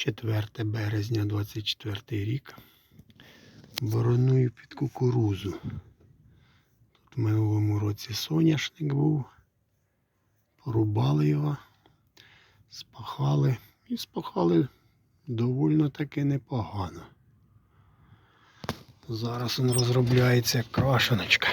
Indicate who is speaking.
Speaker 1: 4 березня 24 рік. Бороную під кукурузу. Тут в минулому році соняшник був. Порубали його, спахали і спахали довольно таки непогано. Зараз він розробляється крашеночка.